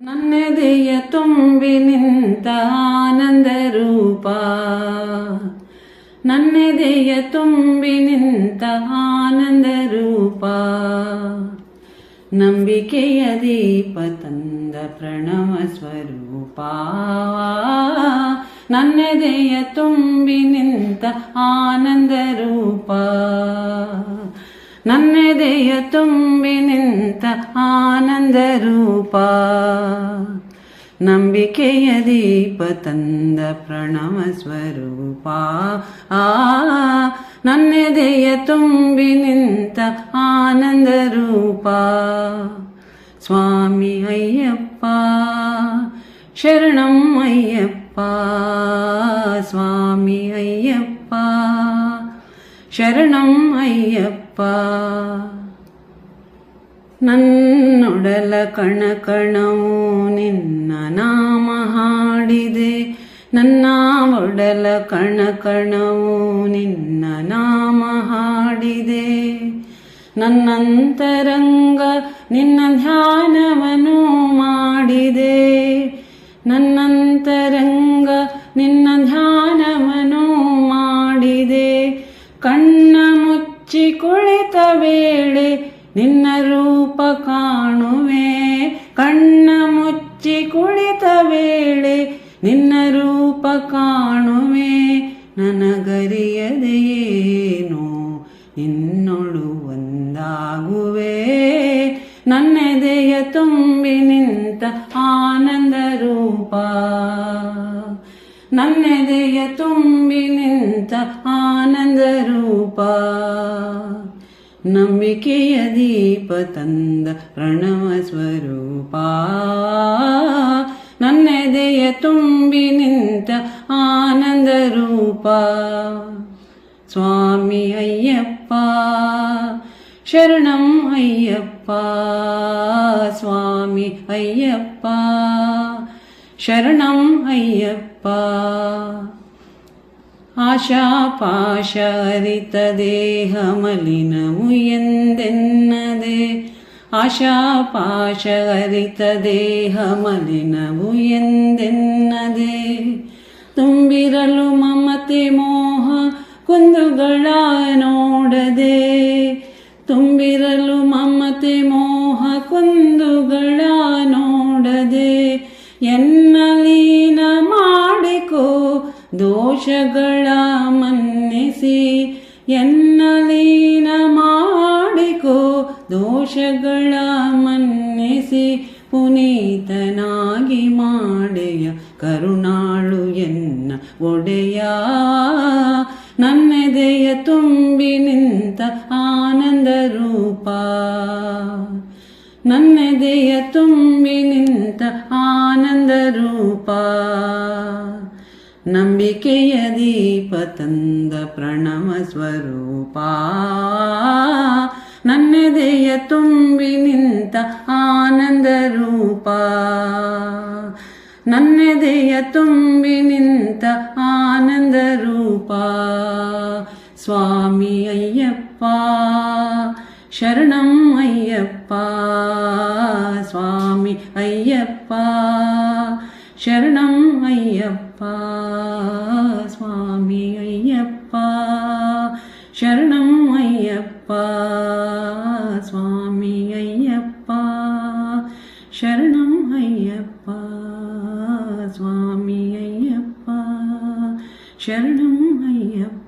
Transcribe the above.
ನನ್ನೆದೆಯ ತುಂಬಿ ನಿಂತ ಆನಂದ ರೂಪ. ನನ್ನೆದೆಯ ತುಂಬಿ ನಿಂತ ಆನಂದ ರೂಪ. ನಂಬಿಕೆಯ ದೀಪ ತಂದ ಪ್ರಣವ ಸ್ವರೂಪ. ನನ್ನೆದೆಯ ತುಂಬಿ ನಿಂತ ಆನಂದ ರೂಪ. ನನ್ನೆದೆಯ ತುಂಬಿ ನಿಂತ ಆನಂದ ರೂಪ ನಂಬಿಕೆಯ ದೀಪ ತಂದ ಪ್ರಣವ ಸ್ವರೂಪ ಆ ನನ್ನೆದೆಯ ತುಂಬಿ ನಿಂತ ಆನಂದ ರೂಪ ಸ್ವಾಮಿ ಅಯ್ಯಪ್ಪ ಶರಣಂ ಅಯ್ಯಪ್ಪ ಸ್ವಾಮಿ ಅಯ್ಯಪ್ಪ ಶರಣಂ ಅಯ್ಯಪ್ಪ ನನ್ನೊಡಲ ಕಣ ಕಣವು ನಿನ್ನ ನಾಮ ಹಾಡಿದೆ. ನನ್ನ ಒಡಲ ಕಣ ಕಣವು ನಿನ್ನ ನಾಮ ಹಾಡಿದೆ. ನನ್ನಂತರಂಗ ನಿನ್ನ ಧ್ಯಾನವನ್ನು ಮಾಡಿದೆ. ನನ್ನಂತರಂಗ ನಿನ್ನ ರೂಪ ಕಾಣುವೆ, ಕಣ್ಣ ಮುಚ್ಚಿ ಕುಳಿತ ವೇಳೆ ನಿನ್ನ ರೂಪ ಕಾಣುವೆ ನನಗರಿಯದೆಯೇನು ನಿನ್ನೊಳು ಒಂದಾಗುವೆ. ನನ್ನೆದೆಯ ತುಂಬಿ ನಿಂತ ಆನಂದ ರೂಪ, ನನ್ನೆದೆಯ ತುಂಬಿ ನಿಂತ ಆನಂದ ರೂಪ. ನಂಬಿಕೆಯ ದೀಪ ತಂದ ಪ್ರಣವ ಸ್ವರೂಪ ನನ್ನೆದೆಯ ತುಂಬಿ ನಿಂತ ಆನಂದ ರೂಪ ಸ್ವಾಮಿ ಅಯ್ಯಪ್ಪ ಶರಣಂ ಅಯ್ಯಪ್ಪ ಸ್ವಾಮಿ ಅಯ್ಯಪ್ಪ ಶರಣಂ ಅಯ್ಯಪ್ಪ ಮಲಿನವು ಎಂದೆನ್ನದೆ ತುಂಬಿರಲು ಮಮತೆ ಮೋಹ ಕುಂದುಗಳ ನೋಡದೆ ತುಂಬಿರಲು ಮಮತೆ ಮೋಹ ಕುಂದುಗಳ ನೋಡದೆ ಎನ್ನಲೀನ ಮಾಡಿಕೋ ದೋಷಗಳ ಮನ್ನಿಸಿ ಎನ್ನಲೀನ ಮಾಡಿಕೋ ದೋಷಗಳ ಮನ್ನಿಸಿ ಪುನೀತನಾಗಿ ಮಾಡೆಯ ಕರುಣಾಳು ಎನ್ನ ಒಡೆಯ. ನನ್ನೆದೆಯ ತುಂಬಿ ನಿಂತ ಆನಂದ ರೂಪ. ನನ್ನೆದೆಯ ತುಂಬಿ ನಿಂತ ಆನಂದ ರೂಪ. ನಂಬಿಕೆಯ ದೀಪ ತಂದ ಪ್ರಣವ ಸ್ವರೂಪ ನನ್ನೆದೆಯ ತುಂಬಿ ನಿಂತ ಆನಂದ ರೂಪ ನನ್ನೆದೆಯ ತುಂಬಿ ನಿಂತ ಆನಂದ ರೂಪ ಸ್ವಾಮಿ ಅಯ್ಯಪ್ಪ ಶರಣಂ ಅಯ್ಯಪ್ಪ ಸ್ವಾಮಿ ಅಯ್ಯಪ್ಪ ಶರಣಂ ஐயப்பா சுவாமி ஐயப்பா சரணம் ஐயப்பா சுவாமி ஐயப்பா சரணம் ஐயப்பா சுவாமி ஐயப்பா சரணம் ஐயப்பா